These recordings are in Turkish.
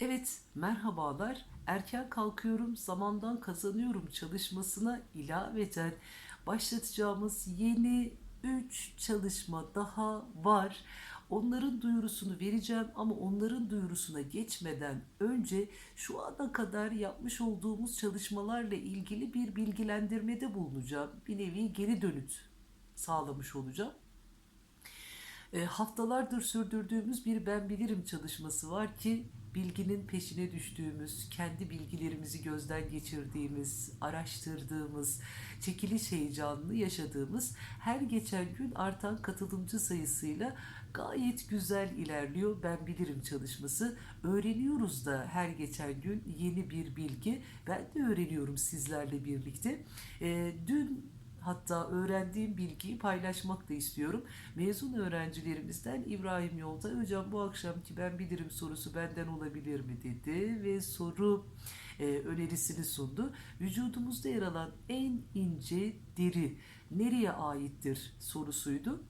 Evet, merhabalar. Erken kalkıyorum, zamandan kazanıyorum çalışmasına ilaveten başlatacağımız yeni 3 çalışma daha var. Onların duyurusunu vereceğim ama onların duyurusuna geçmeden önce şu ana kadar yapmış olduğumuz çalışmalarla ilgili bir bilgilendirmede bulunacağım. Bir nevi geri dönüt sağlamış olacağım. E, haftalardır sürdürdüğümüz bir ben bilirim çalışması var ki bilginin peşine düştüğümüz, kendi bilgilerimizi gözden geçirdiğimiz, araştırdığımız, çekiliş heyecanını yaşadığımız her geçen gün artan katılımcı sayısıyla gayet güzel ilerliyor ben bilirim çalışması. Öğreniyoruz da her geçen gün yeni bir bilgi. Ben de öğreniyorum sizlerle birlikte. E, dün Hatta öğrendiğim bilgiyi paylaşmak da istiyorum. Mezun öğrencilerimizden İbrahim Yolda hocam bu akşamki ben bilirim sorusu benden olabilir mi dedi ve soru e, önerisini sundu. Vücudumuzda yer alan en ince deri nereye aittir sorusuydu.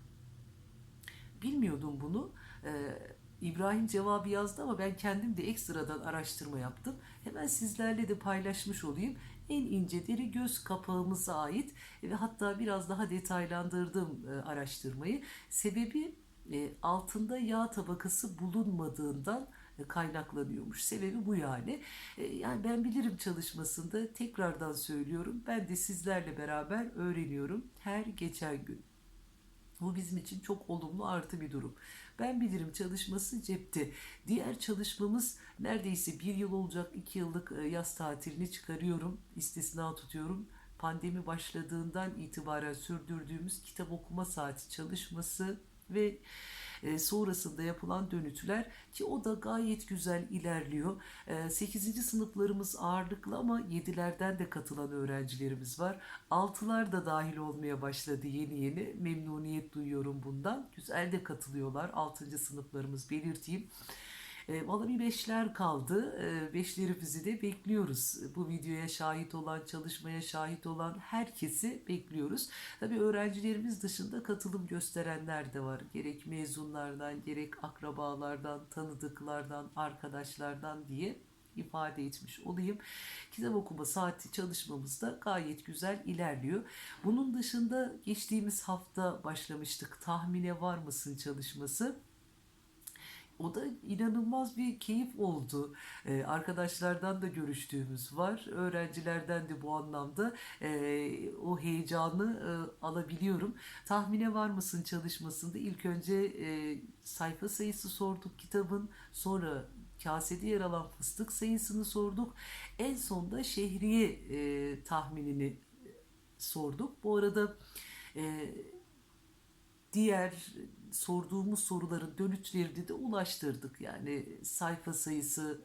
Bilmiyordum bunu. Ee, İbrahim cevabı yazdı ama ben kendim de ekstradan araştırma yaptım. Hemen sizlerle de paylaşmış olayım. En ince deri göz kapağımıza ait ve hatta biraz daha detaylandırdım e, araştırmayı. Sebebi e, altında yağ tabakası bulunmadığından e, kaynaklanıyormuş. Sebebi bu yani. Yani ben bilirim çalışmasında tekrardan söylüyorum. Ben de sizlerle beraber öğreniyorum her geçen gün. Bu bizim için çok olumlu artı bir durum. Ben bilirim çalışması cepte. Diğer çalışmamız neredeyse bir yıl olacak, iki yıllık e, yaz tatilini çıkarıyorum, istisna tutuyorum. Pandemi başladığından itibaren sürdürdüğümüz kitap okuma saati çalışması ve e, sonrasında yapılan dönütler ki o da gayet güzel ilerliyor. 8. sınıflarımız ağırlıklı ama 7'lerden de katılan öğrencilerimiz var. 6'lar da dahil olmaya başladı yeni yeni. Memnuniyet duyuyorum bundan. Güzel de katılıyorlar. 6. sınıflarımız belirteyim. E, Valla bir beşler kaldı. E, beşlerimizi de bekliyoruz. Bu videoya şahit olan, çalışmaya şahit olan herkesi bekliyoruz. Tabii öğrencilerimiz dışında katılım gösterenler de var. Gerek mezunlardan, gerek akrabalardan, tanıdıklardan, arkadaşlardan diye ifade etmiş olayım. Kitap okuma saati çalışmamız da gayet güzel ilerliyor. Bunun dışında geçtiğimiz hafta başlamıştık. Tahmine var mısın çalışması. O da inanılmaz bir keyif oldu. Ee, arkadaşlardan da görüştüğümüz var. Öğrencilerden de bu anlamda e, o heyecanı e, alabiliyorum. Tahmine var mısın çalışmasında ilk önce e, sayfa sayısı sorduk kitabın. Sonra kasede yer alan fıstık sayısını sorduk. En sonda şehriye e, tahminini sorduk. Bu arada e, diğer sorduğumuz soruların dönütlerini de ulaştırdık. Yani sayfa sayısı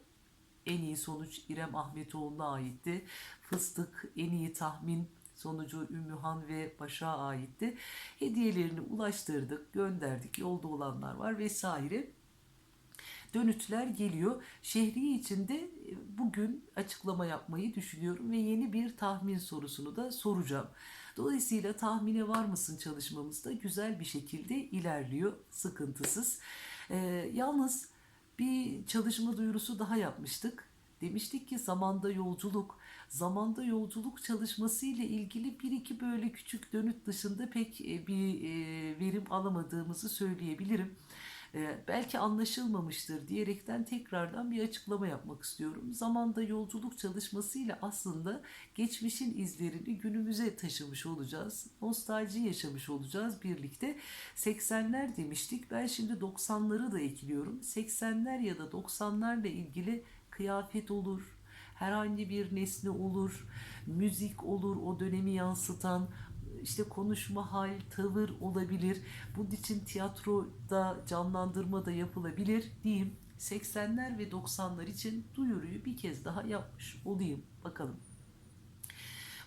en iyi sonuç İrem Ahmetoğlu'na aitti. Fıstık en iyi tahmin sonucu Ümmühan ve Başak'a aitti. Hediyelerini ulaştırdık, gönderdik. Yolda olanlar var vesaire dönütler geliyor. Şehriye için de bugün açıklama yapmayı düşünüyorum ve yeni bir tahmin sorusunu da soracağım. Dolayısıyla tahmine var mısın çalışmamız da güzel bir şekilde ilerliyor sıkıntısız. Ee, yalnız bir çalışma duyurusu daha yapmıştık. Demiştik ki zamanda yolculuk, zamanda yolculuk çalışması ile ilgili bir iki böyle küçük dönüt dışında pek e, bir e, verim alamadığımızı söyleyebilirim. E, belki anlaşılmamıştır diyerekten tekrardan bir açıklama yapmak istiyorum. Zamanda yolculuk çalışmasıyla aslında geçmişin izlerini günümüze taşımış olacağız. Nostalji yaşamış olacağız birlikte. 80'ler demiştik. Ben şimdi 90'ları da ekliyorum. 80'ler ya da 90'larla ilgili kıyafet olur, herhangi bir nesne olur, müzik olur, o dönemi yansıtan işte konuşma hal, tavır olabilir. Bunun için tiyatroda canlandırma da yapılabilir diyeyim. 80'ler ve 90'lar için duyuruyu bir kez daha yapmış olayım. Bakalım.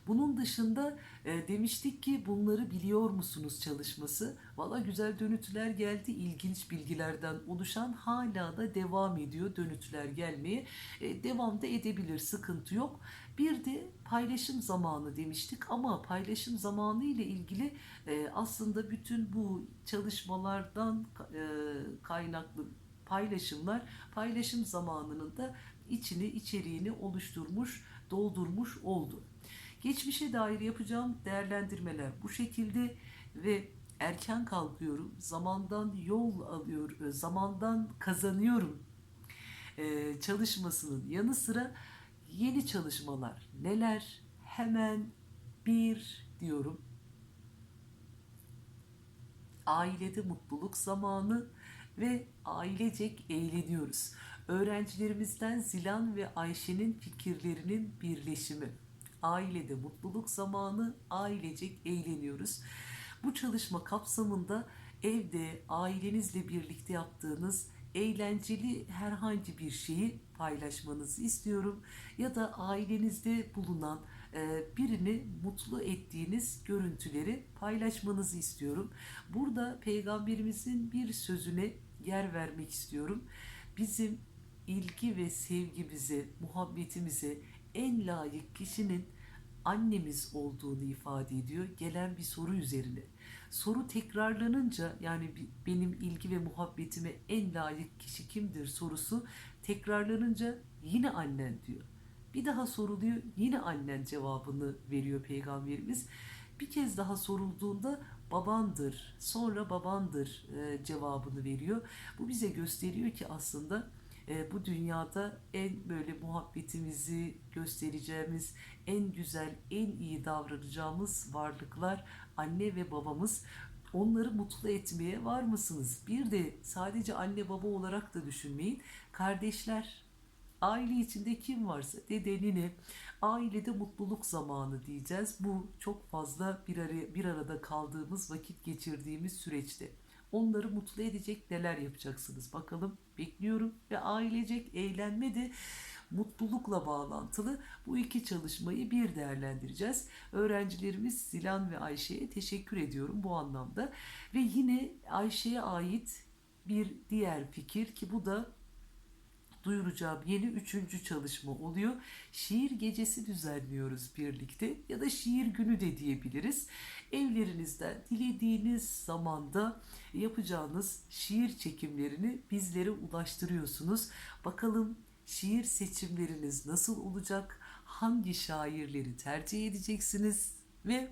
Bunun dışında e, demiştik ki bunları biliyor musunuz çalışması. Valla güzel dönütler geldi. İlginç bilgilerden oluşan hala da devam ediyor dönütler gelmeye. E, devam da edebilir sıkıntı yok. Bir de paylaşım zamanı demiştik ama paylaşım zamanı ile ilgili e, aslında bütün bu çalışmalardan e, kaynaklı paylaşımlar paylaşım zamanının da içini içeriğini oluşturmuş, doldurmuş oldu. Geçmişe dair yapacağım değerlendirmeler bu şekilde ve erken kalkıyorum, zamandan yol alıyor, e, zamandan kazanıyorum e, çalışmasının yanı sıra yeni çalışmalar neler? Hemen bir diyorum. Ailede mutluluk zamanı ve ailecek eğleniyoruz. Öğrencilerimizden Zilan ve Ayşe'nin fikirlerinin birleşimi. Ailede mutluluk zamanı, ailecek eğleniyoruz. Bu çalışma kapsamında evde ailenizle birlikte yaptığınız eğlenceli herhangi bir şeyi paylaşmanızı istiyorum. Ya da ailenizde bulunan e, birini mutlu ettiğiniz görüntüleri paylaşmanızı istiyorum. Burada peygamberimizin bir sözüne yer vermek istiyorum. Bizim ilgi ve sevgimize, muhabbetimize en layık kişinin annemiz olduğunu ifade ediyor gelen bir soru üzerine. Soru tekrarlanınca yani benim ilgi ve muhabbetime en layık kişi kimdir sorusu tekrarlanınca yine annen diyor. Bir daha soruluyor yine annen cevabını veriyor peygamberimiz. Bir kez daha sorulduğunda babandır, sonra babandır e, cevabını veriyor. Bu bize gösteriyor ki aslında e, bu dünyada en böyle muhabbetimizi göstereceğimiz, en güzel, en iyi davranacağımız varlıklar anne ve babamız. Onları mutlu etmeye var mısınız? Bir de sadece anne baba olarak da düşünmeyin. Kardeşler, aile içinde kim varsa dedenini, ailede mutluluk zamanı diyeceğiz. Bu çok fazla bir, araya, bir arada kaldığımız, vakit geçirdiğimiz süreçte. Onları mutlu edecek neler yapacaksınız? Bakalım bekliyorum ve ailecek eğlenme de mutlulukla bağlantılı. Bu iki çalışmayı bir değerlendireceğiz. Öğrencilerimiz Zilan ve Ayşe'ye teşekkür ediyorum bu anlamda. Ve yine Ayşe'ye ait bir diğer fikir ki bu da duyuracağım yeni üçüncü çalışma oluyor. Şiir gecesi düzenliyoruz birlikte ya da şiir günü de diyebiliriz. Evlerinizden dilediğiniz zamanda yapacağınız şiir çekimlerini bizlere ulaştırıyorsunuz. Bakalım şiir seçimleriniz nasıl olacak? Hangi şairleri tercih edeceksiniz? Ve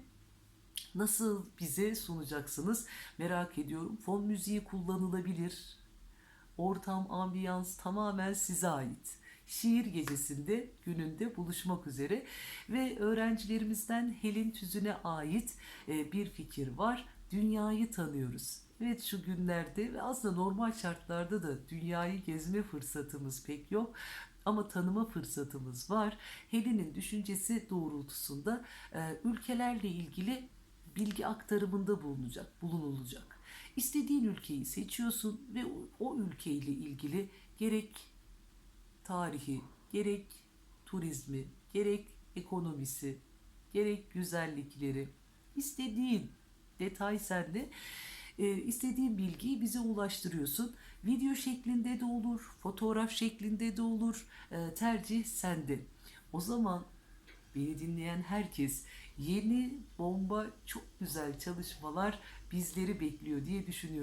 nasıl bize sunacaksınız? Merak ediyorum. Fon müziği kullanılabilir ortam, ambiyans tamamen size ait. Şiir gecesinde gününde buluşmak üzere ve öğrencilerimizden Helin Tüzün'e ait e, bir fikir var. Dünyayı tanıyoruz. Evet şu günlerde ve aslında normal şartlarda da dünyayı gezme fırsatımız pek yok ama tanıma fırsatımız var. Helin'in düşüncesi doğrultusunda e, ülkelerle ilgili bilgi aktarımında bulunacak, bulunulacak. İstediğin ülkeyi seçiyorsun ve o ülkeyle ilgili gerek tarihi, gerek turizmi, gerek ekonomisi, gerek güzellikleri, istediğin detay sende. E, istediğin bilgiyi bize ulaştırıyorsun. Video şeklinde de olur, fotoğraf şeklinde de olur. E, tercih sende. O zaman beni dinleyen herkes yeni bomba çok güzel çalışmalar bizleri bekliyor diye düşünüyorum.